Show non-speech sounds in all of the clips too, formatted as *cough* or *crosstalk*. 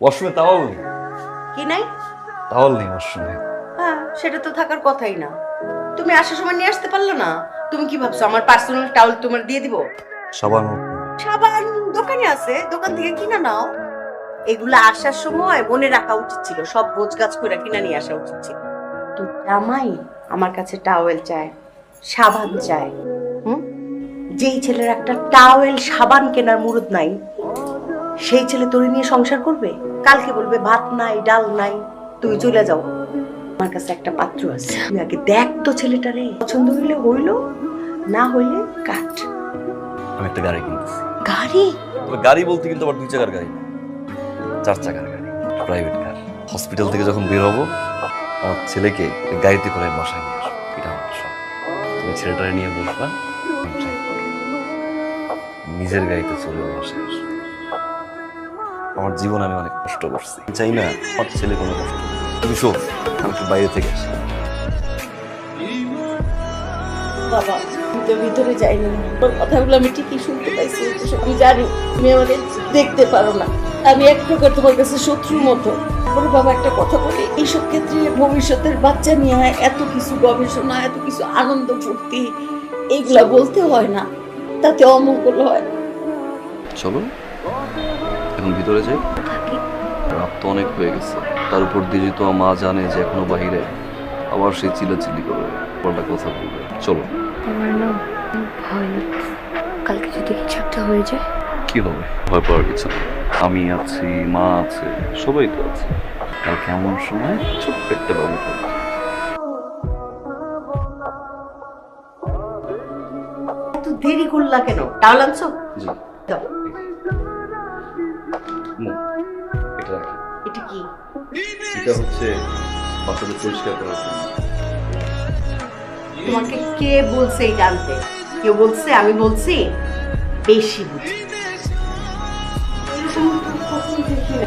ওয়াশরুমে তাওয়াল নেই? কি নাই? তাওয়াল নেই ওয়াশরুমে হ্যাঁ সেটা তো থাকার কথাই না। তুমি আসার সময় নিয়ে আসতে পারল না? তুমি কি ভাবছ আমার পার্সোনাল টাওয়াল তোমার দিয়ে দিব? সাবান সাবান দোকানে আছে দোকান থেকে কিনা নাও। এগুলো আসার সময় মনে রাখা উচিত ছিল সব গোছ গাছ করে কিনা নিয়ে আসা উচিত ছিল। তো জামাই আমার কাছে টাওয়েল চায় সাবান চায় হুম? যেই ছেলের একটা টাওয়েল সাবান কেনার মুরুদ নাই সেই ছেলে তোরে নিয়ে সংসার করবে? কালকে বলবে ভাত নাই ডাল নাই তুমি চলে যাও। আমার কাছে একটা পাত্র আছে। তুই আগে দেখ তো ছেলেটারে পছন্দ হইলে হইল না হইলে কাট। আমি একটা গাড়ি কিনতেছি। গাড়ি? তবে গাড়ি বলতে কিন্তু আবার দুই চাকার গাড়ি না। চার চাকার গাড়ি প্রাইভেট কার হসপিটাল থেকে যখন বের হব আমার ছেলেকে গাড়িতে করে বাসায় নিয়ে আসব। এটা আমার শখ। তুমি ছেলেটারে নিয়ে বসবা। নিজের গাড়িতে চলে বাসায় আসব। আমার জীবনে আমি অনেক কষ্ট করছি। চাই না আমার ছেলে কোনো কষ্ট। তুমি শোন আমি একটু বাইরে থেকে আসি। বাবা তো ভিতরে যাই না। তোর কথাগুলো আমি ঠিকই শুনতে পাইছি আমি জানি তুমি দেখতে পারো না। আমি এক প্রকার তোমার কাছে শত্রুর মতো। বলে বাবা একটা কথা বলি এইসব ক্ষেত্রে ভবিষ্যতের বাচ্চা নিয়ে হয় এত কিছু গবেষণা এত কিছু আনন্দ ফুর্তি এইগুলা বলতে হয় না। তাতে অমঙ্গল হয়। চলো। এখন ভিতরে যাই। রাত তো অনেক হয়ে গেছে। তার উপর দিয়ে যেহেতু আমার মা জানে যে এখনও বাহিরে আবার সেই চিল্লাচিল্লি করবে পাল্টা কথা বলবে। চলো। আমার না ভয় লাগছে। কালকে যদি কিছু একটা হয়ে যায়। কি হবে? ভয় পাওয়ার কিছু। আমি আছি মা আছে সবাই তো আছে। আর কেমন সময়? ছোট্ট একটা বাবু থাকবে। দেরি করলা কেন? টাওয়াল আনছো? জি। দাও। এটা কি? এটা হচ্ছে বাচ্চাদের পরিষ্কার করার জন্য। তোমাকে কে বলছে এটা আনতে কেউ বলছে? আমি বলছি বেশি বুঝি।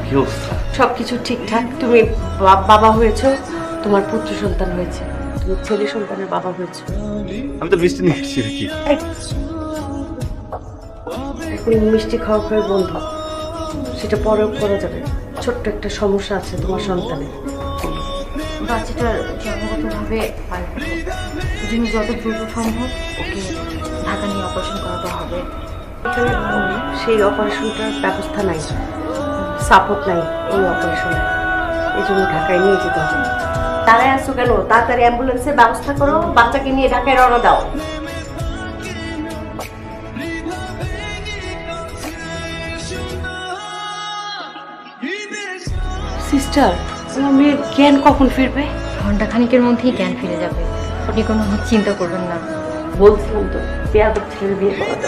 কি অবস্থা? সবকিছু ঠিকঠাক? তুমি বাবা হয়েছো তোমার পুত্র সন্তান হয়েছে তুমি ছেলে সন্তানের বাবা হয়েছে। আমি তো মিষ্টি নিয়ে এসেছি এখন মিষ্টি খাওয়া খাওয়া বন্ধ। সেটা পরেও করা যাবে। ছোট্ট একটা সমস্যা আছে তোমার সন্তানের বাচ্চাটার জন্মগতভাবে এই যত দ্রুত সম্ভব ওকে ঢাকা নিয়ে অপারেশন করাতে হবে। সেই অপারেশনটার ব্যবস্থা নাই সাপোর্ট নাই ওই অপারেশনে এই জন্য ঢাকায় নিয়ে যেতে হবে। তারাই আসছো কেন? তাড়াতাড়ি অ্যাম্বুলেন্সের ব্যবস্থা করো বাচ্চাকে নিয়ে ঢাকায় রওনা দাও। সিস্টার আমার মেয়ের জ্ঞান কখন ফিরবে? ঘণ্টা খানিকের মধ্যেই জ্ঞান ফিরে যাবে। আপনি কোনো চিন্তা করবেন না। বলছিলাম তো পেয়াদব ছেলের বিয়ে করাতে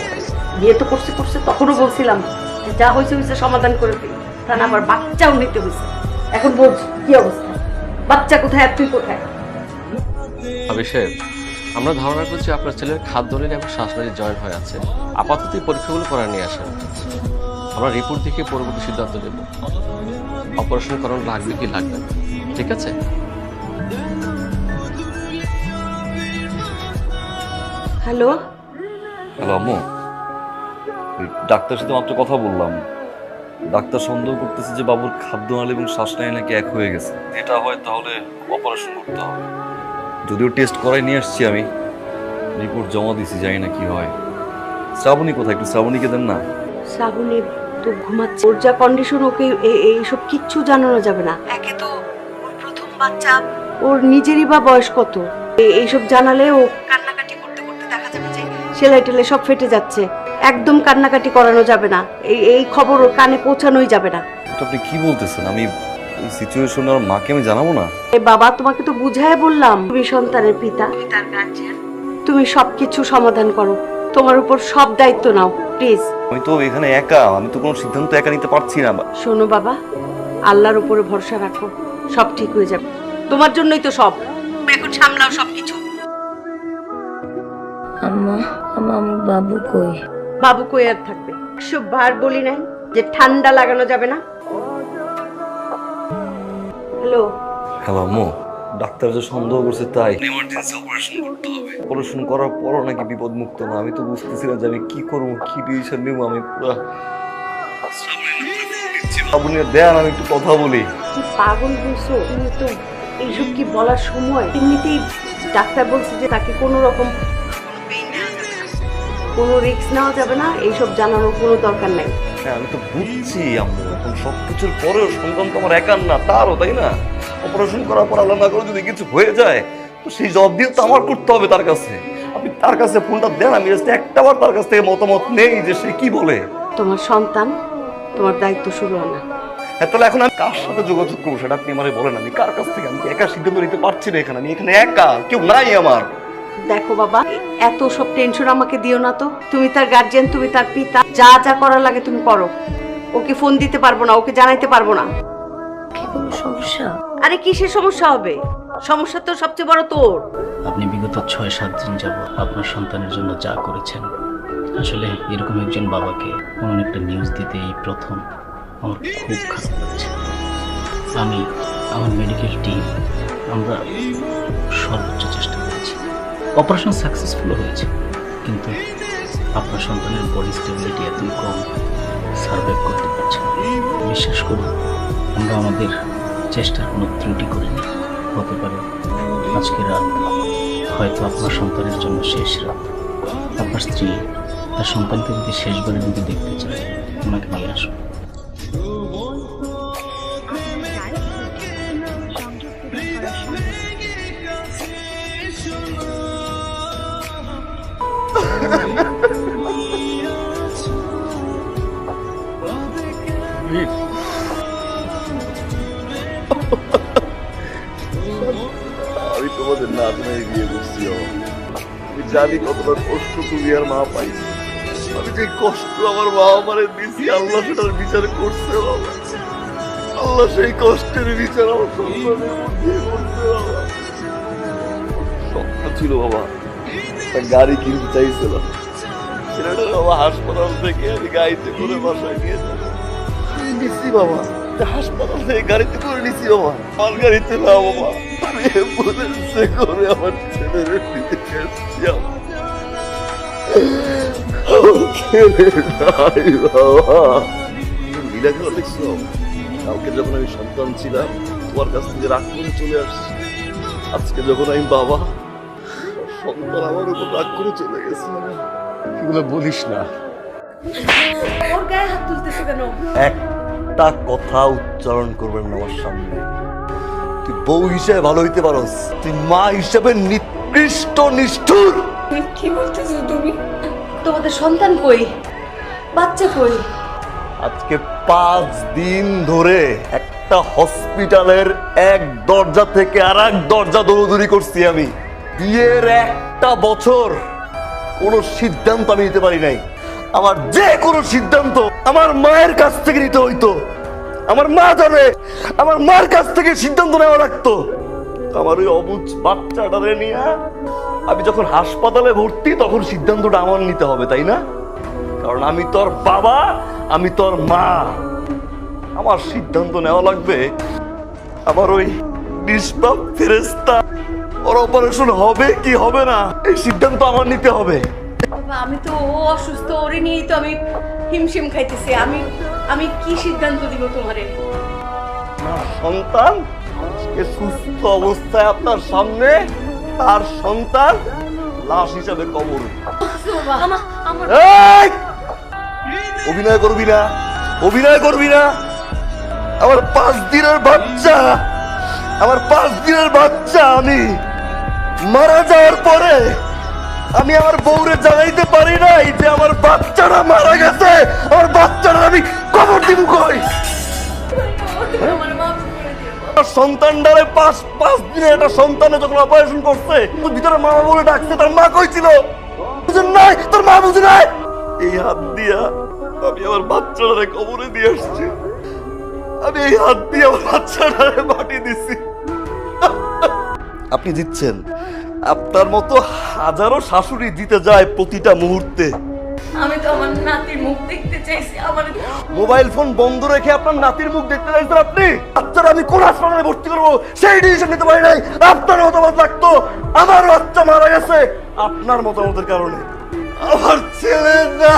বিয়ে তো করছে করছে তখনও বলছিলাম যে যা হয়েছে হয়েছে সমাধান করে দিই তা না আবার বাচ্চাও নিতে হয়েছে। এখন বোঝ কি অবস্থা? বাচ্চা কোথায় আর তুই কোথায়? অভিষেক আমরা ধারণা করছি আপনার ছেলের খাদ্যলীল এবং শ্বাসনালী জয়েন্ট হয়ে আছে। আপাতত এই পরীক্ষাগুলো করা নিয়ে আসেন। আমরা রিপোর্ট দেখে পরবর্তী সিদ্ধান্ত নেব। অপারেশন করানো লাগবে কি লাগবে ঠিক আছে? হ্যালো? হ্যালো আম্মু। ওই ডাক্তার সাথে মাত্র কথা বললাম। ডাক্তার সন্দেহ করতেছে যে বাবুর খাদ্য খাদ্যনাল এবং শ্বাসনালী নাকি এক হয়ে গেছে। এটা হয় তাহলে অপারেশন করতে হবে। যদিও টেস্ট করাই নিয়ে আসছি আমি। রিপোর্ট জমা দিছি জানি না কি হয়। শ্রাবণী কোথায়? একটু শ্রাবণীকে দেন না? শ্রাবণী তো ঘুমাচ্ছে। ওর যা কন্ডিশন ওকে এইসব কিচ্ছু জানানো যাবে না। একে তো ওর প্রথম বাচ্চা। ওর নিজেরই বা বয়স কত? এইসব জানালে ও কান্নাকাটি করতে করতে দেখা যাবে যে সেলাই টেলাই সব ফেটে যাচ্ছে। একদম কান্নাকাটি করানো যাবে না। এই এই খবর ওর কানে পৌঁছানোই যাবে না। আপনি কি বলতেছেন? আমি এই সিচুয়েশনে আমার মাকে আমি জানাব না? এ বাবা তোমাকে তো বুঝায় বললাম। তুমি সন্তানের পিতা। পিতার গার্জিয়ান তুমি সবকিছু সমাধান করো। তোমার উপর সব দায়িত্ব নাও প্লিজ আমি তো এখানে একা আমি তো কোনো সিদ্ধান্ত একা নিতে পারছি না। শোনো বাবা আল্লাহর উপরে ভরসা রাখো সব ঠিক হয়ে যাবে। তোমার জন্যই তো সব। তুমি এখন সামলাও সবকিছু। আম্মা আম্মা আমার বাবু কই? বাবু কই আর থাকবে? একশো বার বলি নাই যে ঠান্ডা লাগানো যাবে না। হ্যালো। হ্যালো আম্মু। ডাক্তার যে সন্দেহ করছে তাই। ইমার্জেন্সি অপারেশন করতে হবে। অপারেশন করার পরও নাকি বিপদ মুক্ত না। আমি তো বুঝতেছি না যে আমি কি করব কি ডিসিশন নেব? আমি পুরো আপনি দেন আমি একটু কথা বলি। কি পাগল হয়েছো তুমি তো এইসব কি বলার সময়? এমনিতেই ডাক্তার বলছে যে তাকে কোনো রকম কোনো রিস্ক নেওয়া যাবে না এইসব জানানোর কোনো দরকার নাই। হ্যাঁ আমি তো বুঝছি আম্মু। এখন সব কিছুর পরেও সন্তান তো আমার একার না তারও তাই না? অপারেশন করার পর আল্লাহ না করে যদি কিছু হয়ে যায় তো সেই জব দিয়ে তো আমার করতে হবে তার কাছে। আপনি তার কাছে ফোনটা দেন আমি জাস্ট একটাবার তার কাছ থেকে মতামত নেই যে সে কি বলে। তোমার সন্তান তোমার দায়িত্ব শুরু না। হ্যাঁ তাহলে এখন আমি কার সাথে যোগাযোগ করব সেটা আপনি আমারে বলেন আমি কার কাছ থেকে? আমি একা সিদ্ধান্ত নিতে পারছি না এখানে? আমি এখানে একা কেউ নাই আমার। দেখো বাবা এত সব টেনশন আমাকে দিও না তো। তুমি তার গার্জিয়ান তুমি তার পিতা যা যা করার লাগে তুমি করো। ওকে ফোন দিতে পারব না ওকে জানাইতে পারব না। কি কোনো সমস্যা? আরে কিসের সমস্যা হবে? সমস্যা তো সবচেয়ে বড় তোর। আপনি বিগত ছয়, সাত দিন যাব আপনার সন্তানের জন্য যা করেছেন, আসলে এরকম একজন বাবাকে এমন একটা নিউজ দিতে এই প্রথম আমার খুব খারাপ লাগছে। আমি, আমার মেডিকেল টিম আমরা সর্বোচ্চ চেষ্টা করেছি। অপারেশন সাকসেসফুল হয়েছে, কিন্তু আপনার সন্তানের বডি স্টেবিলিটি এতই কম সার্ভাইভ করতে পারছে বিশ্বাস করুন, আমরা আমাদের চেষ্টার কোনো ত্রুটি করিনি হতে পারে। আজকে রাত হয়তো আপনার সন্তানের জন্য শেষ রাত। আপনার স্ত্রী তার সন্তানকে যদি শেষবারের মধ্যে দেখতে চায়, ওনাকে নিয়ে আসুন। আমি *laughs* আমি জানি কতটা কষ্ট তুমি আর মা আমি যে কষ্ট আমার মা আমারে দিছি আল্লাহ সেটার বিচার করছে আল্লাহ সেই কষ্টের বিচার আমার সন্তানের ছিল বাবা গাড়ি কিনতে চাইছিলাম ছেলেটা বাবা হাসপাতাল থেকে আমি গাড়িতে করে বাসায় নিয়ে যাব বাবা। হাসপাতাল থেকে গাড়িতে করে নিচ্ছি বাবা। আমার গাড়িতে না বাবা আমি অ্যাম্বুলেন্সে করে আমার ছেলের নিতে এসেছি দেখছ কালকে যখন আমি সন্তান ছিলাম তোমার কাছ থেকে রাগ করে চলে আসছি। আজকে যখন আমি বাবা সন্তান আমার উপর রাগ করে চলে গেছে। এগুলো বলিস না। ওর গায়ে হাত তুলতেছো কেন? একটা কথা উচ্চারণ করবেন না আমার সামনে। তুই বউ হিসেবে ভালো হইতে পারস তুই মা হিসেবে নিকৃষ্ট নিষ্ঠুর। কি বলতেছো তুমি? তোমাদের সন্তান কই? বাচ্চা কই? আজকে পাঁচ দিন ধরে একটা হসপিটালের এক দরজা থেকে আর এক দরজা দৌড়দৌড়ি করছি আমি। বিয়ের একটা বছর কোনো সিদ্ধান্ত আমি নিতে পারি নাই। আমার যে কোনো সিদ্ধান্ত আমার মায়ের কাছ থেকে নিতে হইতো। আমার মা জানে, আমার মার কাছ থেকে সিদ্ধান্ত নেওয়া লাগতো। আমার ওই অবুজ বাচ্চাটারে নিয়ে আমি যখন হাসপাতালে ভর্তি, তখন সিদ্ধান্তটা আমার নিতে হবে, তাই না? কারণ আমি তোর বাবা, আমি তোর মা। আমার সিদ্ধান্ত নেওয়া লাগবে। আমার ওই নিষ্পাপ ফেরেস্তা ওর অপারেশন হবে কি হবে না, এই সিদ্ধান্ত আমার নিতে হবে। বাবা আমি তো ও অসুস্থ ওরে নিয়েই তো আমি হিমশিম খাইতেছি। আমি আমি কি সিদ্ধান্ত দিব তোমারে? সন্তান আজকে সুস্থ অবস্থায় আপনার সামনে তার সন্তান লাশ হিসাবে কবর! অভিনয় করবি না অভিনয় করবি না। আমার পাঁচ দিনের বাচ্চা আমার পাঁচ দিনের বাচ্চা আমি মারা যাওয়ার পরে আমি আমার বউরে জানাইতে পারি নাই যে আমার বাচ্চারা মারা গেছে। আমার বাচ্চারা আমি কবর দিব কই? সন্তানটারে পাঁচ পাঁচ দিনে একটা সন্তানে যখন অপারেশন করছে ভিতরে মামা বলে ডাকছে, তার মা কইছিল, বুঝেন নাই? তোর মা বুঝে নাই? এই হাত দিয়া আমি আমার বাচ্চাটারে কবরে দিয়ে আসছি। আমি এই হাত দিয়ে আমার বাচ্চাটারে মাটি দিছি। আপনি দিচ্ছেন আপনার মতো হাজারো শাশুড়ি দিতে যায় প্রতিটা মুহূর্তে। আমি তো আমার নাতির মুখ দেখতে চাইছি আমার মোবাইল ফোন বন্ধ রেখে আপনার নাতির মুখ দেখতে চাইছেন আপনি? বাচ্চারা আমি কোন হাসপাতালে ভর্তি করব সেই ডিসিশন নিতে পারি নাই। আপনার মতামত লাগতো আমার বাচ্চা মারা গেছে। আপনার মতামতের কারণে। আমার ছেলে না।